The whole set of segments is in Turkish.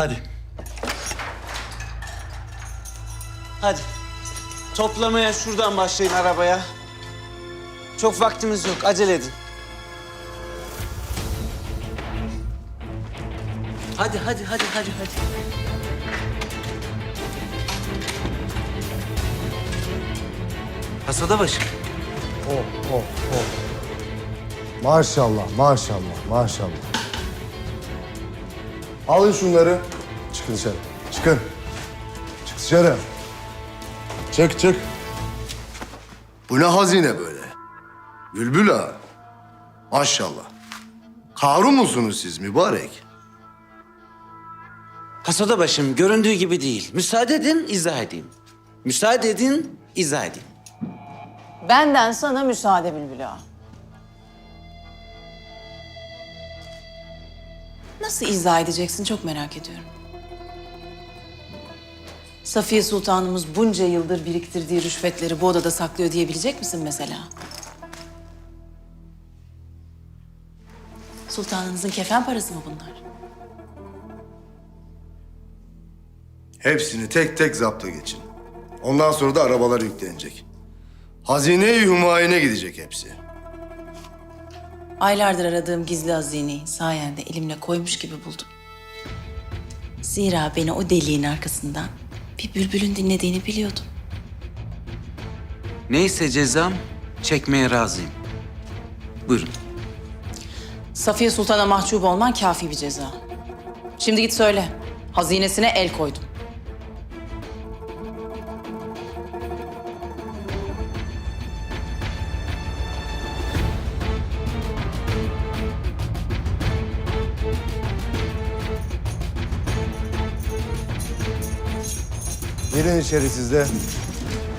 Hadi. Hadi. Toplamaya şuradan başlayın arabaya. Çok vaktimiz yok. Acele edin. Hadi hadi hadi hadi hadi. Kasada başı. Oh, oh, oh. Maşallah, maşallah, maşallah. Alın şunları. Çıkın dışarı. Çıkın. Çık dışarı. Çık, çık. Bu ne hazine böyle? Bülbül ağa. Maşallah. Karun musunuz siz mübarek? Kasada başım göründüğü gibi değil. Müsaade edin izah edeyim. Müsaade edin izah edeyim. Benden sana müsaade Bülbül Ağa. Nasıl izah edeceksin çok merak ediyorum. Safiye Sultanımız bunca yıldır biriktirdiği rüşvetleri bu odada saklıyor diyebilecek misin mesela? Sultanınızın kefen parası mı bunlar? Hepsini tek tek zapta geçin. Ondan sonra da arabalar yüklenecek. Hazine-i Hümayun'e gidecek hepsi. Aylardır aradığım gizli hazineyi sayende elimle koymuş gibi buldum. Zira beni o deliğin arkasından bir bülbülün dinlediğini biliyordum. Neyse cezam çekmeye razıyım. Buyurun. Safiye Sultan'a mahcup olman kafi bir ceza. Şimdi git söyle. Hazinesine el koydum. Girin içeri siz.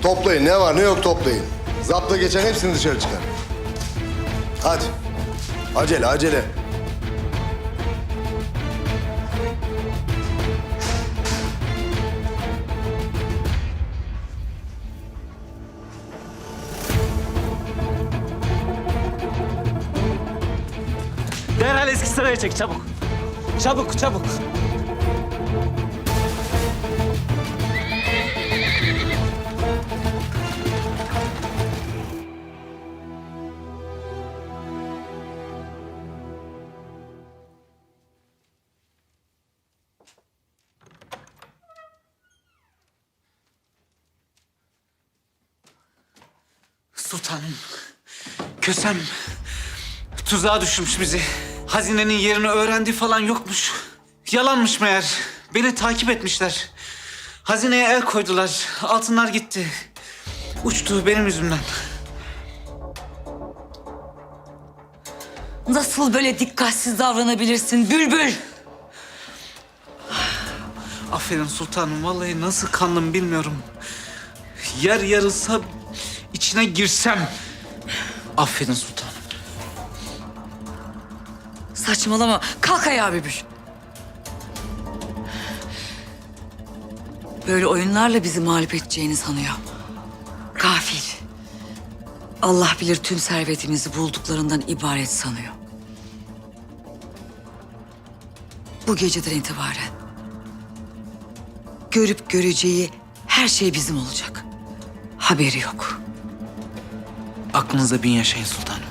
Toplayın. Ne var ne yok toplayın. Zapta geçen hepsini dışarı çıkar. Hadi. Acele acele. Derhal eski sıraya çek çabuk. Çabuk çabuk. Sultanım, kösem tuzağa düşürmüş bizi. Hazinenin yerini öğrendiği falan yokmuş. Yalanmış meğer. Beni takip etmişler. Hazineye el koydular. Altınlar gitti. Uçtu benim yüzümden. Nasıl böyle dikkatsiz davranabilirsin Bülbül? Aferin sultanım. Vallahi nasıl kandım bilmiyorum. Yer yarılsa içine girsem. Aferin sultanım. Saçmalama. Kalk ayağa Bülbül. Böyle oyunlarla bizi mağlup edeceğini sanıyor. Gafil. Allah bilir tüm servetimizi bulduklarından ibaret sanıyor. Bu geceden itibaren görüp göreceği her şey bizim olacak. Haberi yok. Aklınıza bin yaşayın sultanım.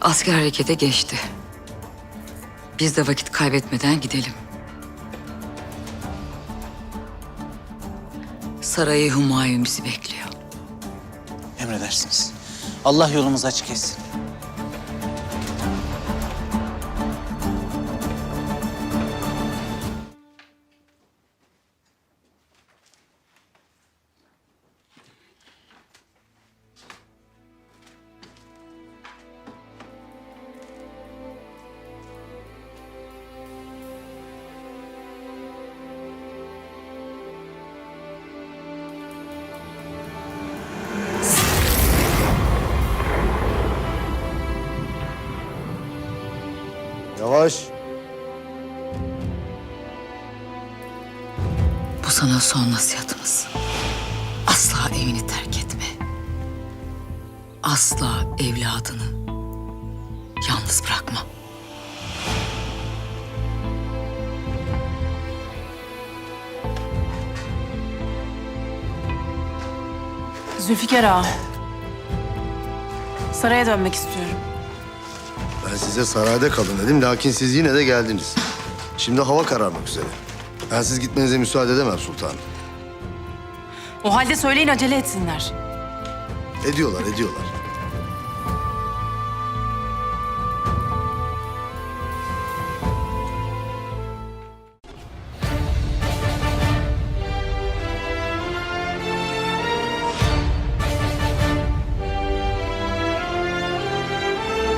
Asker harekete geçti. Biz de vakit kaybetmeden gidelim. Sarayı Humayun bizi bekliyor. Emredersiniz. Allah yolumuzu açık etsin. sana son nasihatimiz. Asla evini terk etme. Asla evladını yalnız bırakma. Zülfikar Ağa. Saraya dönmek istiyorum. Ben size sarayda kalın dedim lakin siz yine de geldiniz. Şimdi hava kararmak üzere. Ben siz gitmenize müsaade edemem sultanım. O halde söyleyin acele etsinler. Ediyorlar, ediyorlar.